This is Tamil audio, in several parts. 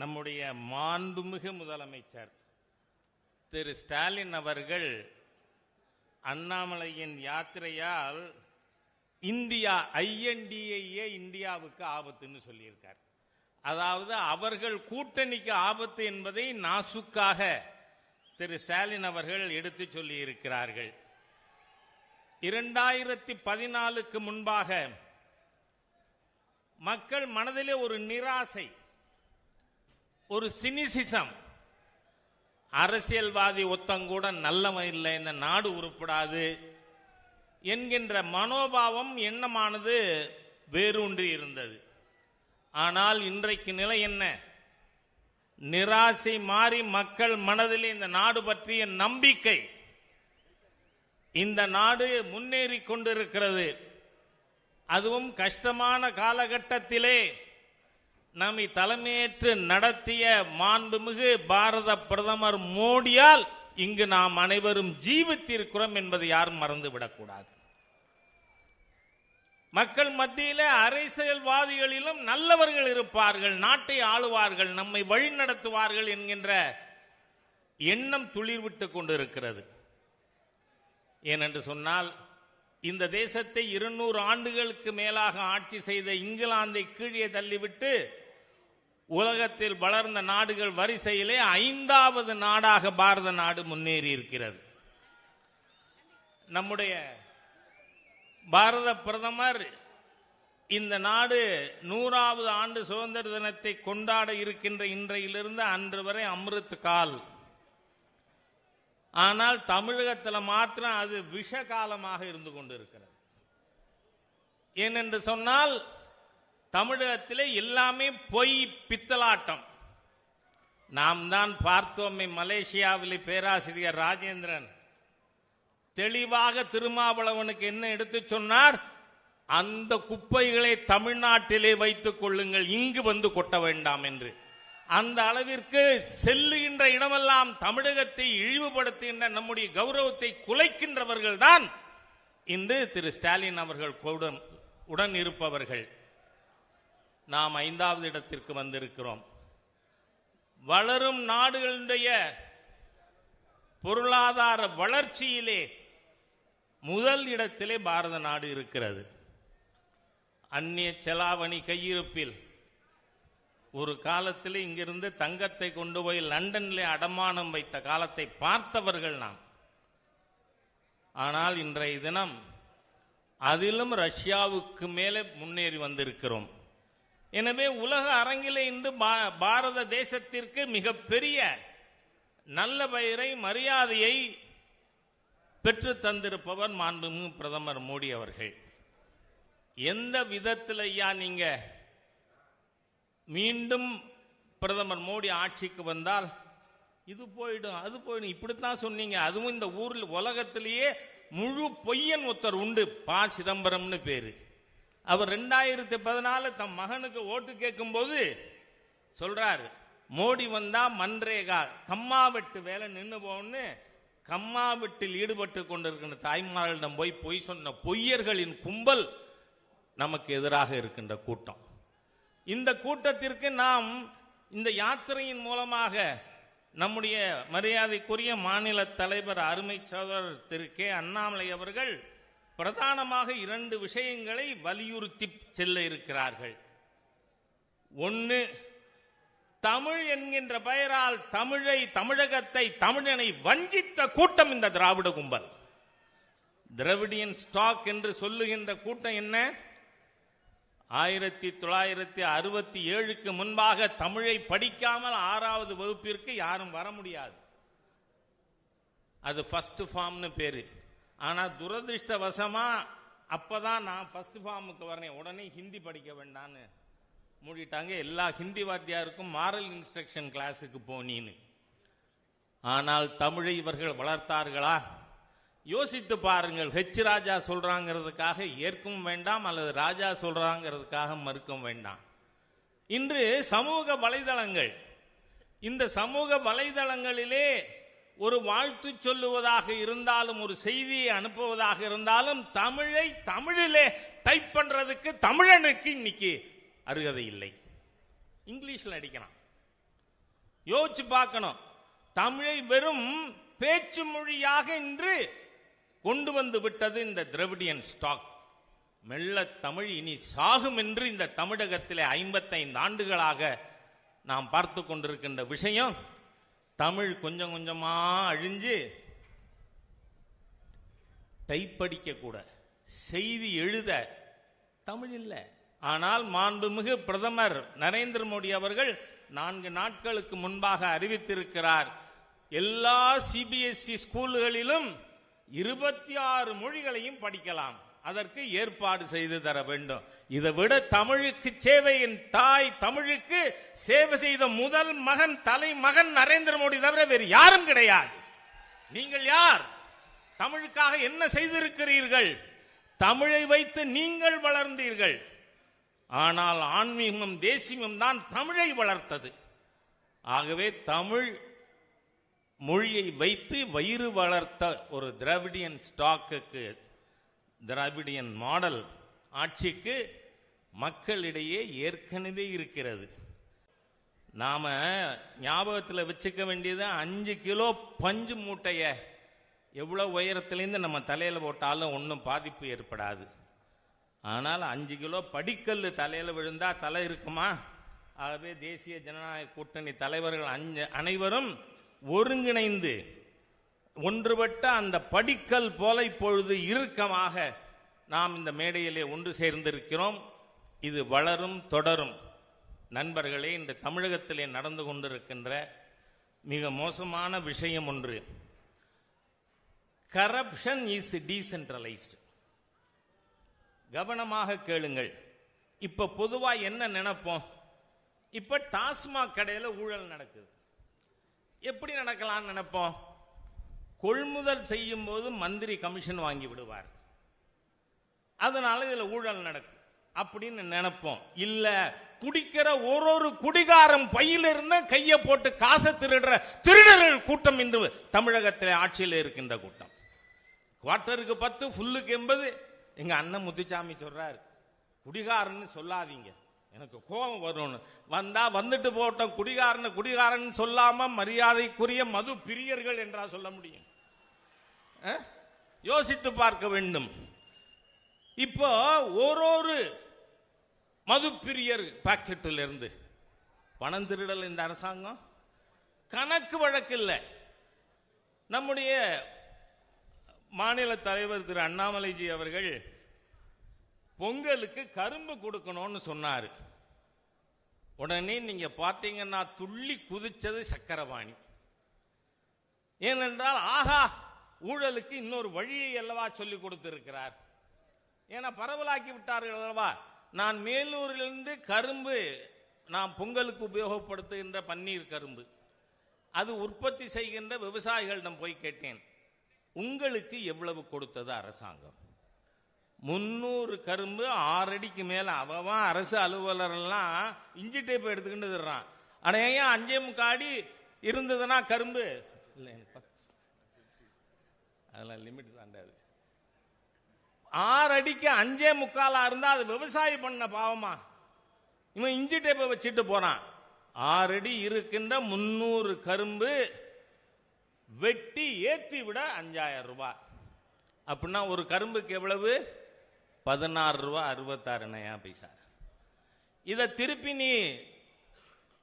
நம்முடைய மாண்புமிகு முதலமைச்சர் திரு ஸ்டாலின் அவர்கள் அண்ணாமலையின் யாத்திரையால் இந்தியா ஐஎன்டிஏ இந்தியாவுக்கு ஆபத்துன்னு சொல்லியிருக்கார். அதாவது அவர்கள் கூட்டணிக்கு ஆபத்து என்பதை நாசுக்காக திரு ஸ்டாலின் அவர்கள் எடுத்து சொல்லியிருக்கிறார்கள். இரண்டாயிரத்தி பதினாலுக்கு முன்பாக மக்கள் மனதிலே ஒரு நிராசை ஒரு சினிசிசம். அரசியல்வாதி ஒத்தங்கூட நல்லவன் இல்லை இந்த நாடு உருப்படாது என்கின்ற மனோபாவம் எண்ணமானது வேரூன்றி இருந்தது. ஆனால் இன்றைக்கு நிலை என்ன? நிராசை மாறி மக்கள் மனதில் இந்த நாடு பற்றிய நம்பிக்கை இந்த நாடு முன்னேறி கொண்டிருக்கிறது. அதுவும் கஷ்டமான காலகட்டத்திலே நம்மை தலைமையேற்று நடத்திய மாண்புமிகு பாரத பிரதமர் மோடியால் இங்கு நாம் அனைவரும் ஜீவித்திருக்கிறோம் என்பதை யாரும் மறந்துவிடக்கூடாது. மக்கள் மத்தியில அரசியல்வாதிகளிலும் நல்லவர்கள் இருப்பார்கள் நாட்டை ஆளுவார்கள் நம்மை வழிநடத்துவார்கள் என்கின்ற எண்ணம் துளிர்விட்டுக் கொண்டிருக்கிறது. ஏனென்று சொன்னால் இந்த தேசத்தை இருநூறு ஆண்டுகளுக்கு மேலாக ஆட்சி செய்த இங்கிலாந்தை கீழே தள்ளிவிட்டு உலகத்தில் வளர்ந்த நாடுகள் வரிசையிலே ஐந்தாவது நாடாக பாரத நாடு முன்னேறி இருக்கிறது. நம்முடைய பாரத பிரதமர் இந்த நாடு நூறாவது ஆண்டு சுதந்திர தினத்தை கொண்டாட இருக்கின்ற இன்றையிலிருந்து அன்று வரை அமிர்த் கால். ஆனால் தமிழகத்தில் மாத்திரம் அது விஷ காலமாக இருந்து கொண்டிருக்கிறது. ஏனென்று சொன்னால் தமிழகத்திலே எல்லாமே பொய் பித்தலாட்டம். நாம் தான் பார்த்தோமே மலேசியாவிலே பேராசிரியர் ராஜேந்திரன். தெளிவாக திருமாவளவனுக்கு என்ன எடுத்து சொன்னார்? அந்த குப்பைகளை தமிழ்நாட்டிலே வைத்துக் கொள்ளுங்கள் இங்கு வந்து கொட்ட வேண்டாம் என்று. அந்த அளவிற்கு செல்லுகின்ற இடமெல்லாம் தமிழகத்தை இழிவுபடுத்துகின்ற நம்முடைய கௌரவத்தை குலைக்கின்றவர்கள் தான் இன்று திரு ஸ்டாலின் அவர்கள் உடன் இருப்பவர்கள். நாம் ஐந்தாவது இடத்திற்கு வந்திருக்கிறோம். வளரும் நாடுகளுடைய பொருளாதார வளர்ச்சியிலே முதல் இடத்திலே பாரத நாடு இருக்கிறது. அந்நிய செலாவணி கையிருப்பில் ஒரு காலத்தில் இங்கிருந்து தங்கத்தை கொண்டு போய் லண்டனில் அடமானம் வைத்த காலத்தை பார்த்தவர்கள் நாம். ஆனால் இன்றைய தினம் அதிலும் ரஷ்யாவுக்கு மேலே முன்னேறி வந்திருக்கிறோம். எனவே உலக அரங்கிலே இன்று பா- பாரத தேசத்திற்கு மிகப்பெரிய நல்ல பெயரை மரியாதையை பெற்று தந்திருப்பவர் மாண்புமிகு பிரதமர் மோடி அவர்கள். எந்த விதத்தில் ஐயா நீங்க மீண்டும் பிரதமர் மோடி ஆட்சிக்கு வந்தால் இது போயிடும் அது போயிடும். இப்படித்தான் சொன்னீங்க. அதுவும் இந்த ஊரில் உலகத்திலேயே முழு பொய்யன் ஒருத்தர் உண்டு. பா. சிதம்பரம்னு பேரு. அவர் ரெண்டாயிரத்தி பதினாலு தம் மகனுக்கு ஓட்டு கேட்கும்போது சொல்றாரு மோடி வந்தா மன்ரேகா கம்மா வெட்டு வேலை நின்று போன்னு கம்மா வெட்டில் ஈடுபட்டு கொண்டிருக்கின்ற தாய்மார்களிடம் போய் பொய் சொன்ன பொய்யர்களின் கும்பல் நமக்கு எதிராக இருக்கின்ற கூட்டம். இந்த கூட்டத்திற்கு நாம் இந்த யாத்திரையின் மூலமாக நம்முடைய மரியாதைக்குரிய மாநில தலைவர் அருமை சோதரர் திரு கே அண்ணாமலை அவர்கள் பிரதானமாக இரண்டு விஷயங்களை வலியுறுத்தி செல்ல இருக்கிறார்கள். ஒன்று தமிழ் என்கின்ற பெயரால் தமிழை தமிழகத்தை தமிழனை வஞ்சித்த கூட்டம் இந்த திராவிட கும்பல். திராவிடியன் ஸ்டாக் என்று சொல்லுகின்ற கூட்டம் என்ன? ஆயிரத்தி தொள்ளாயிரத்தி அறுபத்தி ஏழுக்கு முன்பாக தமிழை படிக்காமல் ஆறாவது வகுப்பிற்கு யாரும் வர முடியாது. அது ஃபர்ஸ்ட் ஃபார்ம்னு பேரு. ஆனால் துரதிருஷ்டவசமாக அப்போ தான் நான் ஃபர்ஸ்ட் ஃபார்முக்கு வரேன் உடனே ஹிந்தி படிக்க வேண்டான்னு மூடிட்டாங்க. எல்லா ஹிந்தி வாத்தியாருக்கும் மாரல் இன்ஸ்ட்ரக்ஷன் கிளாஸுக்கு போனீன்னு. ஆனால் தமிழை இவர்கள் வளர்த்தார்களா? யோசித்து பாருங்கள். ஹெச் ராஜா சொல்றாங்கிறதுக்காக ஏற்கவும் வேண்டாம் அல்லது ராஜா சொல்றாங்கிறதுக்காக மறுக்கவும் வேண்டாம். இன்று சமூக வலைதளங்கள் இந்த சமூக வலைதளங்களிலே ஒரு வாழ்த்து சொல்லுவதாக இருந்தாலும் ஒரு செய்தியை அனுப்புவதாக இருந்தாலும் தமிழை தமிழிலே டைப் பண்றதுக்கு தமிழனுக்கு இன்னைக்கு அருகதை இல்லை. இங்கிலீஷில் அடிக்கிறான் யோசிச்சு பார்க்கணும். தமிழை வெறும் பேச்சு மொழியாக இன்று கொண்டு வந்து விட்டது இந்த திரவிடியன் ஸ்டாக் மெல்ல தமிழ் இனி சாகும் என்று இந்த தமிழகத்திலே ஐம்பத்தைந்து ஆண்டுகளாக நாம் பார்த்து கொண்டிருக்கின்ற விஷயம். தமிழ் கொஞ்சம் கொஞ்சமா அழிஞ்சு டைப் அடிக்க கூட செய்தி எழுத தமிழ் இல்லை. ஆனால் மாண்புமிகு பிரதமர் நரேந்திர மோடி அவர்கள் நான்கு நாட்களுக்கு முன்பாக அறிவித்திருக்கிறார் எல்லா சிபிஎஸ்இ ஸ்கூல்களிலும் இருபத்தி ஆறு மொழிகளையும் படிக்கலாம். அதற்கு ஏற்பாடு செய்து தர வேண்டும். இதை விட தமிழுக்கு சேவையின் தாய் தமிழுக்கு சேவை செய்த முதல் மகன் தலைமகன் நரேந்திர மோடி தவிர வேறு யாரும் கிடையாது. நீங்கள் யார்? தமிழுக்காக என்ன செய்திருக்கிறீர்கள்? தமிழை வைத்து நீங்கள் வளர்ந்தீர்கள். ஆனால் ஆன்மீகமும் தேசியமும் தான் தமிழை வளர்த்தது. ஆகவே தமிழ் மொழியை வைத்து வயிறு வளர்த்த ஒரு திராவிடியன் ஸ்டாக்குக்கு திராவிடியன் மாடல் ஆட்சிக்கு மக்களிடையே ஏற்கனவே இருக்கிறது. நாம் ஞாபகத்தில் வச்சுக்க வேண்டியது அஞ்சு கிலோ பஞ்சு மூட்டையை எவ்வளோ உயரத்துலேருந்து நம்ம தலையில் போட்டாலும் ஒன்றும் பாதிப்பு ஏற்படாது. ஆனால் அஞ்சு கிலோ படிக்கல் தலையில் விழுந்தால் தலை இருக்குமா? ஆகவே தேசிய ஜனநாயக கூட்டணி தலைவர்கள் அஞ்சு அனைவரும் ஒருங்கிணைந்து ஒன்றுபட்ட அந்த படிக்கல் போல இப்பொழுது இறுக்கமாக நாம் இந்த மேடையிலே ஒன்று சேர்ந்திருக்கிறோம். இது வளரும் தொடரும். நண்பர்களே இந்த தமிழகத்திலே நடந்து கொண்டிருக்கின்ற மிக மோசமான விஷயம் ஒன்று. கரப்ஷன் இஸ் டீசென்ட்ரலைஸ்டு கவனமாக கேளுங்கள். இப்போ பொதுவாக என்ன நினைப்போம்? இப்போ டாஸ்மாக் கடையில் ஊழல் நடக்குது. எப்படி நடக்கலாம்னு நினைப்போம்? கொள்முதல் செய்யும் போது மந்திரி கமிஷன் வாங்கி விடுவார். அதனால இதுல ஊழல் நடக்கும். அப்படின்னு நினைப்போம். இல்ல குடிக்கிற ஒரு ஒரு குடிகாரம் பையில இருந்த கையை போட்டு காசை திருடுற திருடர்கள் கூட்டம் இன்று தமிழகத்தில் ஆட்சியில் இருக்கின்ற கூட்டம். குவார்ட்டருக்கு பத்து ஃபுல்லுக்கு எண்பது. எங்க அண்ணன் முத்துச்சாமி சொல்றாரு. குடிகாரன்னு சொல்லாதீங்க. எனக்கு கோபம் வரும்னு. வந்தா வந்துட்டு போட்டோம் குடிகாரன் குடிகாரன் சொல்லாம மரியாதைக்குரிய மது பிரியர்கள் என்றா சொல்ல முடியும். யோசித்து பார்க்க வேண்டும். இப்போ ஒரு ஒரு மது பிரியர் பாக்கெட்டில் இருந்து பணம் திருடல் இந்த அரசாங்கம்? கணக்கு வழக்கு இல்லை நம்முடைய மாநில தலைவர் திரு அண்ணாமலைஜி அவர்கள் பொங்கலுக்கு கரும்பு கொடுக்கணும்னு சொன்னார். உடனே நீங்கள் பார்த்தீங்கன்னா துள்ளி குதிச்சது சக்கரபாணி ஏனென்றால் ஆஹா ஊழலுக்கு இன்னொரு வழியை அல்லவா சொல்லி கொடுத்திருக்கிறார். ஏன்னா பரவலாக்கி விட்டார்கள் அல்லவா? நான் மேலூரிலிருந்து கரும்பு நாம் பொங்கலுக்கு உபயோகப்படுத்துகின்ற பன்னீர் கரும்பு. அது உற்பத்தி செய்கின்ற விவசாயிகளிடம் போய் கேட்டேன். உங்களுக்கு எவ்வளவு கொடுத்தது அரசாங்கம்? முன்னூறு கரும்பு ஆறு அடிக்கு மேல. அவன் அரசு அலுவலர் எல்லாம் இஞ்சி டேப் எடுத்துக்கிட்டு தர்றான் ஆனா ஏன் அஞ்சே முக்காடி இருந்ததுன்னா கரும்பு? இல்லை அதெல்லாம் லிமிட் தாண்டாது ஆறு அடிக்கு அஞ்சே முக்காலா இருந்தா அது விவசாயி பண்ண பாவமா? இவன் இஞ்சி டேப்பை வச்சுட்டு போறான். ஆறு அடி இருக்கின்ற முன்னூறு கரும்பு வெட்டி ஏத்தி விட அஞ்சாயிரம் ரூபாய். அப்படின்னா ஒரு கரும்புக்கு எவ்வளவு? பதினாறு ரூபா அறுபத்தாறு நயா பைசா? இதை திருப்பி நீ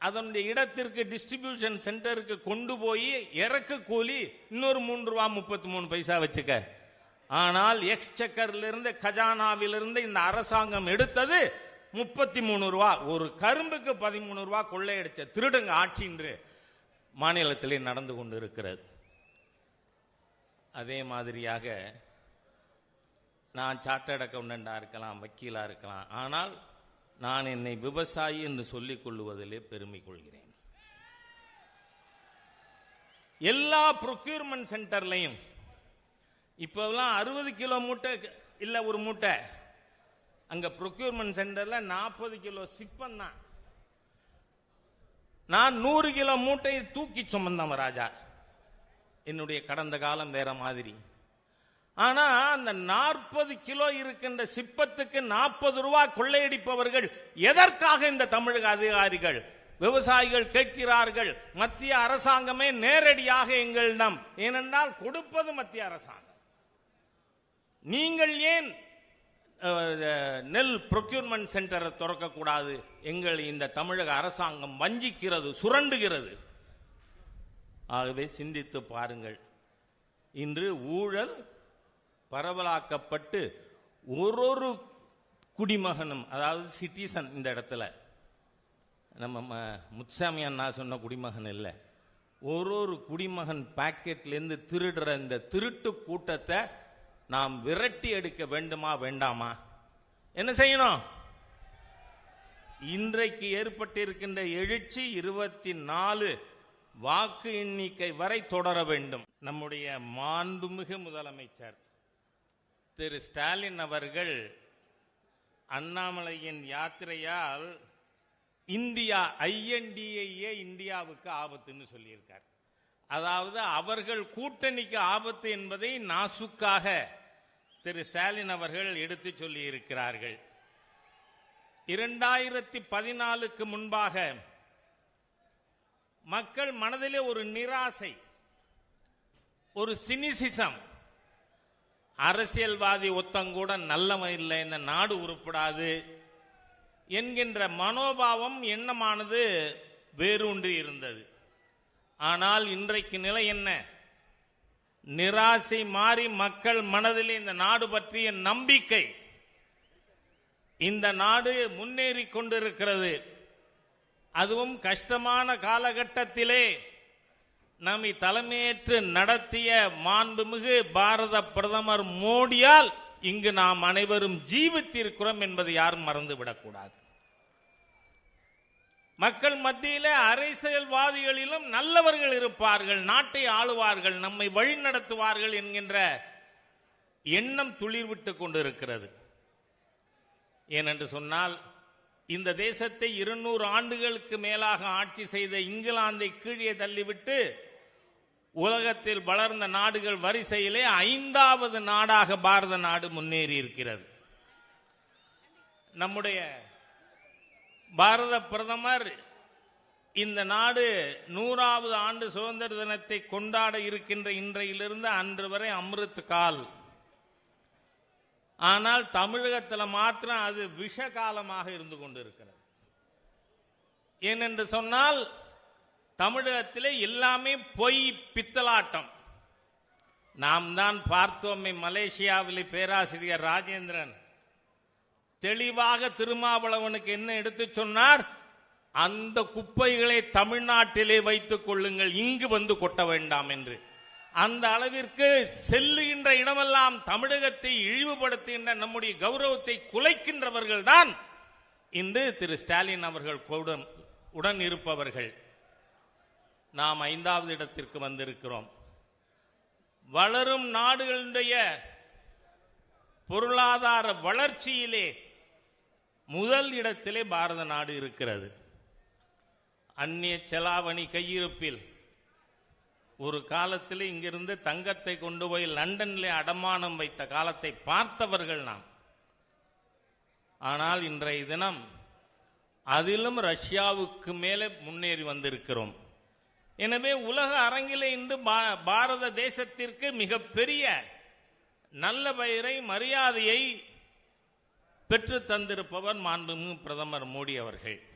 அதனுடைய இடத்திற்கு டிஸ்ட்ரிபியூஷன் சென்டருக்கு கொண்டு போய் இறக்கு கூலி இன்னொரு மூன்று ரூபா முப்பத்தி மூணு பைசா வச்சுக்க. ஆனால் எக்ஸ்சக்கர்லிருந்து கஜானாவிலிருந்து இந்த அரசாங்கம் எடுத்தது முப்பத்தி மூணு ரூபா. ஒரு கரும்புக்கு பதிமூணு ரூபா கொள்ளையடிச்ச திருடுங்க ஆட்சி என்று மாநிலத்திலே நடந்து கொண்டு இருக்கிறது அதே மாதிரியாக நான் சார்ட்டர்ட் அக்கௌண்டண்டாக இருக்கலாம் வக்கீலாக இருக்கலாம். ஆனால் நான் என்னை விவசாயி என்று சொல்லிக் கொள்வதிலே பெருமை கொள்கிறேன். எல்லா ப்ரொக்யூர்மெண்ட் சென்டர்லையும் இப்போலாம் அறுபது கிலோ மூட்டை இல்லை ஒரு மூட்டை. அங்கே ப்ரொக்யூர்மெண்ட் சென்டரில் நாற்பது கிலோ சிப்பம் தான். நான் நூறு கிலோ மூட்டையை தூக்கி சுமந்தவன் ராஜா. என்னுடைய கடந்த காலம் வேற மாதிரி. ஆனா அந்த நாற்பது கிலோ இருக்கின்ற சிப்பத்துக்கு நாற்பது ரூபாய் கொள்ளையடிப்பவர்கள் எதற்காக இந்த தமிழக அதிகாரிகள் விவசாயிகள் கேட்கிறார்கள்? மத்திய அரசாங்கமே நேரடியாக எங்களிடம் ஏனென்றால் கொடுப்பது மத்திய அரசாங்கம். நீங்கள் ஏன் நெல் ப்ரொக்யூர்மெண்ட் சென்டரை திறக்கக்கூடாது? எங்கள் இந்த தமிழக அரசாங்கம் வஞ்சிக்கிறது சுரண்டுகிறது. ஆகவே சிந்தித்து பாருங்கள். இன்று ஊழல் பரவலாக்கப்பட்டு ஒரு ஒரு குடிமகனும் அதாவது சிட்டிசன் இந்த இடத்துல நம்ம ம- முத்துசாமி அண்ணா சொன்ன குடிமகன் இல்லை. ஒரு ஒரு குடிமகன் பாக்கெட்லேருந்து திருடுற இந்த திருட்டு கூட்டத்தை நாம் விரட்டி எடுக்க வேண்டுமா வேண்டாமா? என்ன செய்யணும்? இன்றைக்கு ஏற்பட்டிருக்கின்ற எழுச்சி இருபத்தி நாலு வாக்கு எண்ணிக்கை வரை தொடர வேண்டும். நம்முடைய மாண்புமிகு முதலமைச்சர். திரு ஸ்டாலின் அவர்கள் அண்ணாமலையின் யாத்திரையால் இந்தியா ஐஎன்டிஏ இந்தியாவுக்கு ஆபத்துன்னு சொல்லியிருக்கார். அதாவது அவர்கள் கூட்டணிக்கு ஆபத்து என்பதை நாசுக்காக திரு ஸ்டாலின் அவர்கள் எடுத்து சொல்லியிருக்கிறார்கள். இரண்டாயிரத்தி பதினாலுக்கு முன்பாக மக்கள் மனதிலே ஒரு நிராசை ஒரு சினிசிசம் அரசியல்வாதி ஒத்தங்கூட நல்லவன் இல்லை இந்த நாடு உருப்படாது என்கின்ற மனோபாவம் எண்ணமானது வேரூன்றி இருந்தது. ஆனால் இன்றைக்கு நிலை என்ன? நிராசை மாறி மக்கள் மனதில் இந்த நாடு பற்றிய நம்பிக்கை இந்த நாடு முன்னேறி கொண்டிருக்கிறது. அதுவும் கஷ்டமான காலகட்டத்திலே நம்மை தலைமையேற்று நடத்திய மாண்புமிகு பாரத பிரதமர் மோடியால் இங்கு நாம் அனைவரும் ஜீவித்திருக்கிறோம் என்பதை யாரும் மறந்துவிடக்கூடாது. மக்கள் மத்தியில அரசியல்வாதிகளிலும் நல்லவர்கள் இருப்பார்கள் நாட்டை ஆளுவார்கள் நம்மை வழிநடத்துவார்கள் என்கின்ற எண்ணம் துளிர்விட்டு கொண்டிருக்கிறது. ஏனென்று சொன்னால் இந்த தேசத்தை இருநூறு ஆண்டுகளுக்கு மேலாக ஆட்சி செய்த இங்கிலாந்தை கீழே தள்ளிவிட்டு உலகத்தில் வளர்ந்த நாடுகள் வரிசையிலே ஐந்தாவது நாடாக பாரத நாடு முன்னேறி இருக்கிறது. நம்முடைய பாரத பிரதமர் இந்த நாடு நூறாவது ஆண்டு சுதந்திர தினத்தை கொண்டாட இருக்கின்ற இன்றையிலிருந்து அன்று வரை அமிர்த் கால். ஆனால் தமிழகத்தில் மாத்திரம் அது விஷ காலமாக இருந்து கொண்டிருக்கிறது. ஏனென்று சொன்னால் தமிழகத்திலே எல்லாமே பொய் பித்தலாட்டம். நாம் தான் பார்த்தோமே மலேசியாவிலே பேராசிரியர் ராஜேந்திரன். தெளிவாக திருமாவளவனுக்கு என்ன எடுத்து சொன்னார்? அந்த குப்பைகளை தமிழ்நாட்டிலே வைத்துக் கொள்ளுங்கள் இங்கு வந்து கொட்ட வேண்டாம் என்று. அந்த அளவிற்கு செல்லுகின்ற இடமெல்லாம் தமிழகத்தை இழிவுபடுத்துகின்ற நம்முடைய கௌரவத்தை குலைக்கின்றவர்கள் தான் இன்று திரு ஸ்டாலின் அவர்கள் கூட உடன் இருப்பவர்கள். நாம் ஐந்தாவது இடத்திற்கு வந்திருக்கிறோம். வளரும் நாடுகளுடைய பொருளாதார வளர்ச்சியிலே முதல் இடத்திலே பாரத நாடு இருக்கிறது. அந்நிய செலாவணி கையிருப்பில் ஒரு காலத்தில் இங்கிருந்து தங்கத்தை கொண்டு போய் லண்டனில் அடமானம் வைத்த காலத்தை பார்த்தவர்கள் நாம். ஆனால் இன்றைய தினம் அதிலும் ரஷ்யாவுக்கு மேலே முன்னேறி வந்திருக்கிறோம். எனவே உலக அரங்கிலே இன்று பா- பாரத தேசத்திற்கு மிகப்பெரிய நல்ல பெயரை மரியாதையை பெற்று தந்திருப்பவர் மாண்புமிகு பிரதமர் மோடி அவர்கள்.